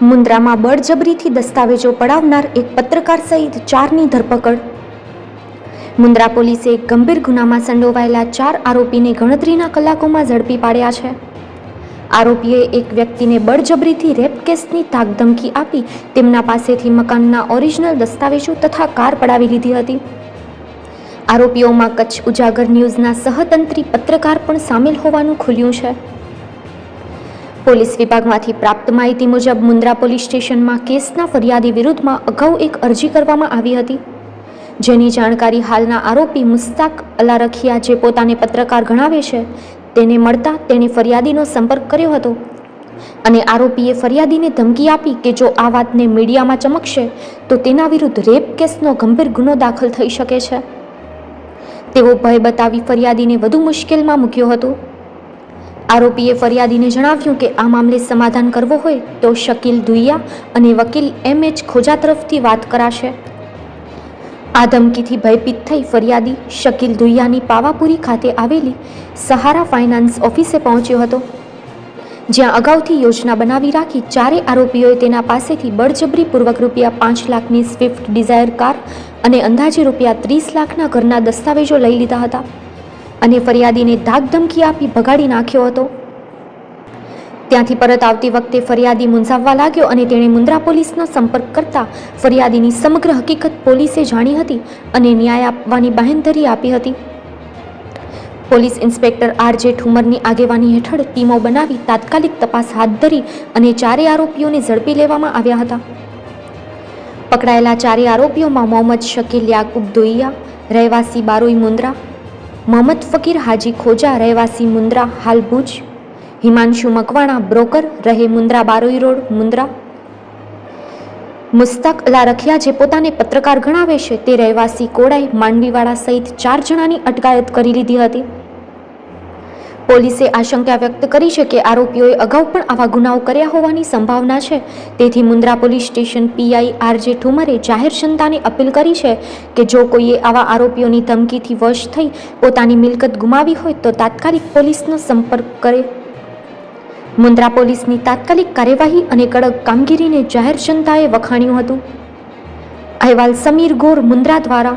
મુન્દ્રામાં બળજબરીથી દસ્તાવેજો પડાવનાર એક પત્રકાર સહિત ચારની ધરપકડ. મુન્દ્રા પોલીસે ગંભીર ગુનામાં સંડોવાયેલા ચાર આરોપીને ગણતરીના કલાકોમાં ઝડપી પાડ્યા છે. આરોપીએ એક વ્યક્તિને બળજબરીથી રેપ કેસની તાકધમકી આપી તેમના પાસેથી મકાનના ઓરિજિનલ દસ્તાવેજો તથા કાર પડાવી લીધી હતી. આરોપીઓમાં કચ્છ ઉજાગર ન્યૂઝના સહતંત્રી પત્રકાર પણ સામેલ હોવાનું ખુલ્યું છે. પોલીસ વિભાગમાંથી પ્રાપ્ત માહિતી મુજબ મુન્દ્રા પોલીસ સ્ટેશનમાં કેસના ફરિયાદી વિરુદ્ધમાં અગાઉ એક અરજી કરવામાં આવી હતી. જેની જાણકારી હાલના આરોપી મુસ્તાક અલારખિયા જે પોતાને પત્રકાર ગણાવે છે, તેને મળતા તેણે ફરિયાદીનો સંપર્ક કર્યો હતો. અને આરોપીએ ફરિયાદીને ધમકી આપી કે જો આ વાતને મીડિયામાં ચમકશે, તો તેના વિરુદ્ધ રેપ કેસનો ગંભીર ગુનો દાખલ થઈ શકે છે. તેવો ભય બતાવી ફરિયાદીને વધુ મુશ્કેલમાં મૂક્યો હતો. આરોપીએ ફરિયાદીને જણાવ્યું કે આ મામલે સમાધાન કરવો હોય તો શકીલ દુઈયા અને વકીલ એમ એચ ખોજા તરફથી વાત કરાશે. આ ધમકીથી ભયભીત થઈ ફરિયાદી શકીલ દુઈયાની પાવાપુરી ખાતે આવેલી સહારા ફાઇનાન્સ ઓફિસે પહોંચ્યો હતો. જ્યાં અગાઉથી યોજના બનાવી રાખી ચારે આરોપીઓએ તેના પાસેથી બળજબરીપૂર્વક રૂપિયા પાંચ લાખની સ્વિફ્ટ ડિઝાયર કાર અને અંદાજે રૂપિયા ત્રીસ લાખના ઘરના દસ્તાવેજો લઈ લીધા હતા. અને ફરિયાદીને ધાકધમકી આપી ભગાડી નાખ્યો હતો. ત્યાંથી પરત આવતી વખતે ફરિયાદી મૂંઝાવવા લાગ્યો અને તેણે મુન્દ્રા પોલીસનો સંપર્ક કરતા ફરિયાદીની સમગ્ર હકીકત પોલીસે જાણી હતી અને ન્યાય આપવાની બાહેંધરી આપી હતી. પોલીસ ઇન્સ્પેક્ટર આર જે ઠુમરની આગેવાની હેઠળ ટીમો બનાવી તાત્કાલિક તપાસ હાથ ધરી અને ચારે આરોપીઓને ઝડપી લેવામાં આવ્યા હતા. પકડાયેલા ચારે આરોપીઓમાં મોહમ્મદ શકીલ યાકુબ દોઈયા, રહેવાસી બારોઈ મુન્દ્રા મોહમ્મદ ફકીર હાજી ખોજા રહેવાસી મુન્દ્રા, હાલ ભુજ. હિમાંશુ મકવાણા, બ્રોકર, રહે મુન્દ્રા બારોઈ રોડ, મુન્દ્રા. મુસ્તાક અલા રખિયા જે પોતાને પત્રકાર ગણાવે છે તે રહેવાસી કોડાઈ માંડવીવાળા સહિત ચાર જણાની અટકાયત કરી લીધી હતી. પોલીસે આશંકા વ્યક્ત કરી છે કે આરોપીઓએ અગાઉ પણ આવા ગુનાઓ કર્યા હોવાની સંભાવના છે. તેથી Mundra police station PI RJ Thumre જાહેર જનતાને અપીલ કરી છે કે જો કોઈએ આવા આરોપીઓની ધમકીથી વશ થઈ પોતાની મિલકત ગુમાવી હોય તો તાત્કાલિક પોલીસનો સંપર્ક કરે. મુન્દ્રા પોલીસની તાત્કાલિક કાર્યવાહી અને કડક કામગીરીને જાહેર જનતાએ વખાણ્યું હતું. અહેવાલ સમીર ગોર, મુન્દ્રા દ્વારા.